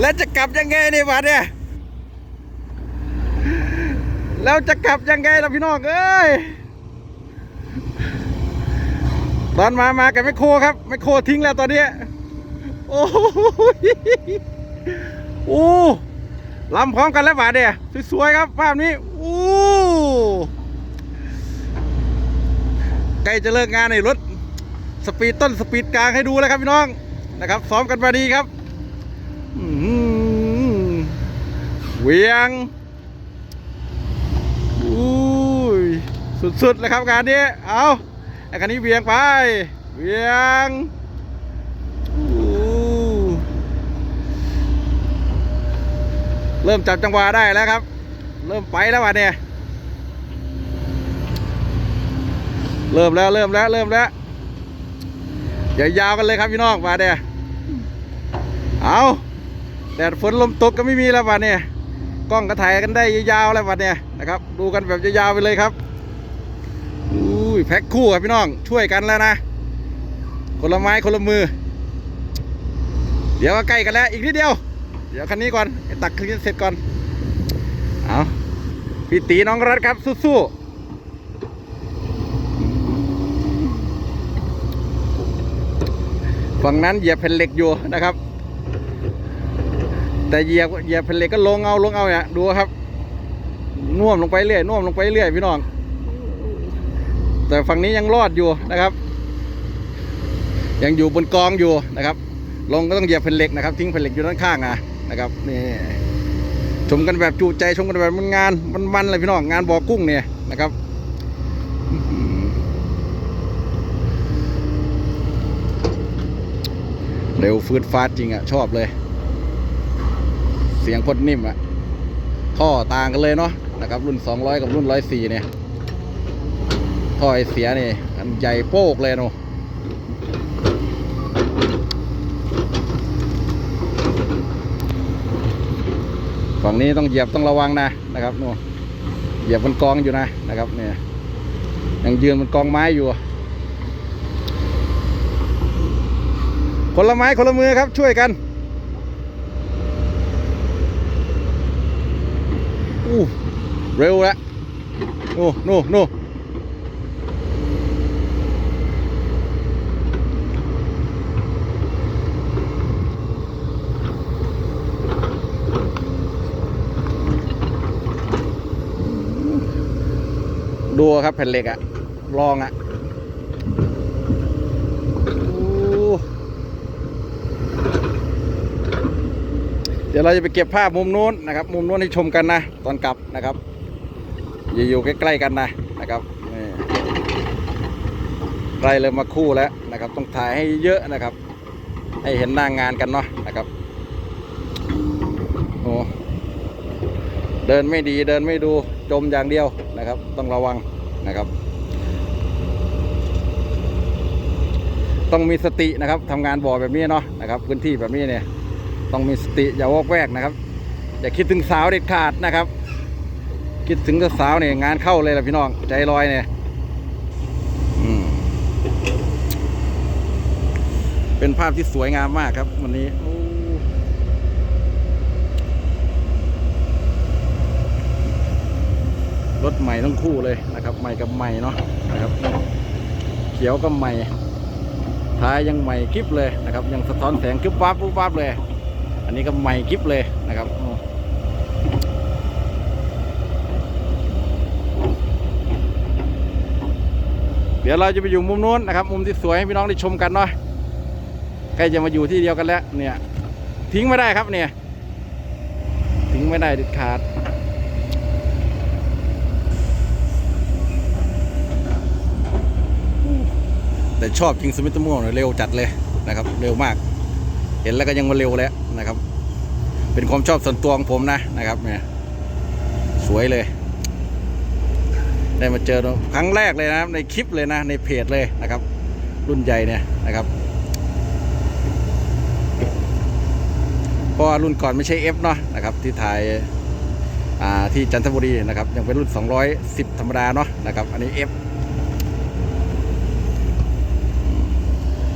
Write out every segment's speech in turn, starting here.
แล้วจะกลับยังไงเนี่ยบัดเนี่ย แล้วจะกลับยังไงล่ะพี่น้องเอ้ย ตอนมามากับแมคโครครับแมคโครทิ้งแล้วตอนนี้ โอ้ยโอ้ลำพร้อมกันแล้วบาดเนี่ยสวยๆครับภาพนี้โอ้ใกล้จะเลิกงานในรถ สปีดต้นสปีดกลางให้ดูแล้วครับพี่น้อง นะครับซ้อมกันมาดีครับเวียงอุ้ยสุดๆเลยครับงานนี้เอาไอ้คันนี้เวียงไป เวียงอู้เริ่มจับจังหวะได้แล้วครับ เริ่มไปแล้วว่ะเนี่ยเริ่มแล้วเริ่มแล้วเริ่มแล้วยาวๆกันเลยครับพี่น้องมาเนี่ย เอาแดดฝนลมตกก็ไม่มีแล้ววันเนี่ยกล้องก็ถ่ายกันได้ยาวๆแล้ววันเนี่ยนะครับ ดูกันแบบยาวๆไปเลยครับอุ้ยแพ็คคู่ครับพี่น้องช่วยกันแล้วนะคนละไม้คนละมือ เดี๋ยวก็ใกล้กันแล้วอีกนิดเดียว เดี๋ยวคันนี้ก่อนตักคันนี้เสร็จก่อนเอาพี่ตีน้องรัฐครับสู้ๆฝั่งนั้นเหยียบแผ่นเหล็กอยู่นะครับ แต่เหยียบเหยียบแผ่นเหล็กก็ลงเอาลงเอาเนี่ยดูครับน่วมลงไปเรื่อยน่วมลงไปเรื่อยพี่น้อง แต่ฝั่งนี้ยังรอดอยู่นะครับ ยังอยู่บนกองอยู่นะครับ ลงก็ต้องเหยียบแผ่นเหล็กนะครับ ทิ้งแผ่นเหล็กอยู่ด้านข้างนะนะครับนี่ชมกันแบบจูใจชมกันแบบมันงานมันๆเลยพี่น้องงานบ่อกุ้งเนี่ยนะครับเร็วฟืดฟาดจริงอะชอบเลย สียงพดนิ่มอะท่อต่างกันเลยเนาะนะครับ รุ่น 200 กับรุ่น 104 เนี่ยท่อไอเสียนี่อันใหญ่โป๊กเลยเนาะฝั่งนี้ต้องเหยียบต้องระวังนะนะครับนู่นเหยียบบนกองอยู่นะนะครับเนี่ยยังยืนบนกองไม้อยู่ คนละไม้คนละมือครับช่วยกัน เร็วแล้วโอ้โน่โน่ดูครับแผ่นเหล็กอะลองอะโอ้ เดี๋ยวเราจะไปเก็บภาพมุมนู้นนะครับ มุมนู้นให้ชมกันนะ ตอนกลับนะครับ อย่าอยู่ใกล้ๆกันนะนะครับนี่ใกล้เลยมาคู่แล้วนะครับ ต้องถ่ายให้เยอะนะครับ ให้เห็นหน้างงานกันเนาะนะครับโอ้เดินไม่ดีเดินไม่ดูจมอย่างเดียวนะครับ ต้องระวังนะครับ ต้องมีสตินะครับทำงานบ่อแบบนี้เนาะนะครับ พื้นที่แบบนี้เนี่ย ต้องมีสติอย่าวอกแวกนะครับ อย่าคิดถึงสาวเด็ดขาดนะครับ คิดถึงสาวเนี่ยงานเข้าเลยล่ะพี่น้องใจลอยเนี่ยเป็นภาพที่สวยงามมากครับ วันนี้รถใหม่ทั้งคู่เลยนะครับ ใหม่กับใหม่เนาะนะครับ เขียวก็ใหม่ท้ายยังใหม่คลิปเลยนะครับ ยังสะท้อนแสงคลิปวับวุบวับเลย อันนี้ก็ใหม่คลิปเลยนะครับเดี๋ยวเราจะไปอยู่มุมนู้นนะครับ มุมที่สวยให้พี่น้องได้ชมกันเนาะใกล้จะมาอยู่ที่เดียวกันแล้ว เนี่ย ทิ้งไม่ได้ครับเนี่ย ทิ้งไม่ได้ด็ดขาด แต่ชอบจริงสมิธม่วงเนี่ยเร็วจัดเลยนะครับ เร็วมาก เห็นแล้วก็ยังมาเร็วแล้วนะครับ เป็นความชอบส่วนตัวของผมนะนะครับเนี่ยสวยเลย ได้มาเจอครั้งแรกเลยนะในคลิปเลยนะ ในเพจเลยนะครับ รุ่นใหญ่เนี่ยนะครับเพราะรุ่นก่อนไม่ใช่ F เนาะนะครับที่ถ่ายที่จันทบุรีนะครับยังเป็นรุ่น 210 ธรรมดาเนาะนะครับอันนี้ F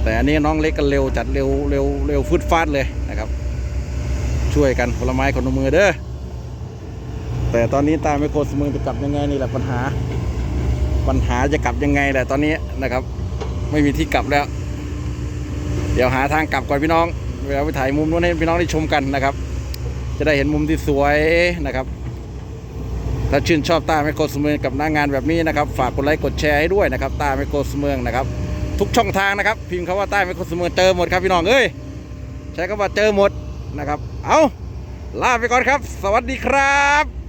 แต่อันนี้น้องเล็กกันเร็วจัดเร็วเร็วเร็วฟืดฟาดเลยนะครับ ช่วยกันคนลไม้คนมือเด้อแต่ตอนนี้ตาไม่โคสมือจะกลับยังไงนี่แหละปัญหา ปัญหาจะกลับยังไงแหละตอนนี้นะครับ ไม่มีที่กลับแล้ว เดี๋ยวหาทางกลับก่อนพี่น้องเวลาไปถ่ายมุมนู้นให้พี่น้องได้ชมกันนะครับ จะได้เห็นมุมที่สวยนะครับถ้าชื่นชอบตาไมโครสเมืองกับหน้างานแบบนี้นะครับ ฝากกดไลค์กดแชร์ให้ด้วยนะครับ ตาไมโครสเมืองนะครับ ทุกช่องทางนะครับ พิมพ์คำว่าใต้ไมโครสเมือเจอหมดครับพี่น้องเอ้ยใช้คำว่าเจอหมดนะครับ เอาลาไปก่อนครับ สวัสดีครับ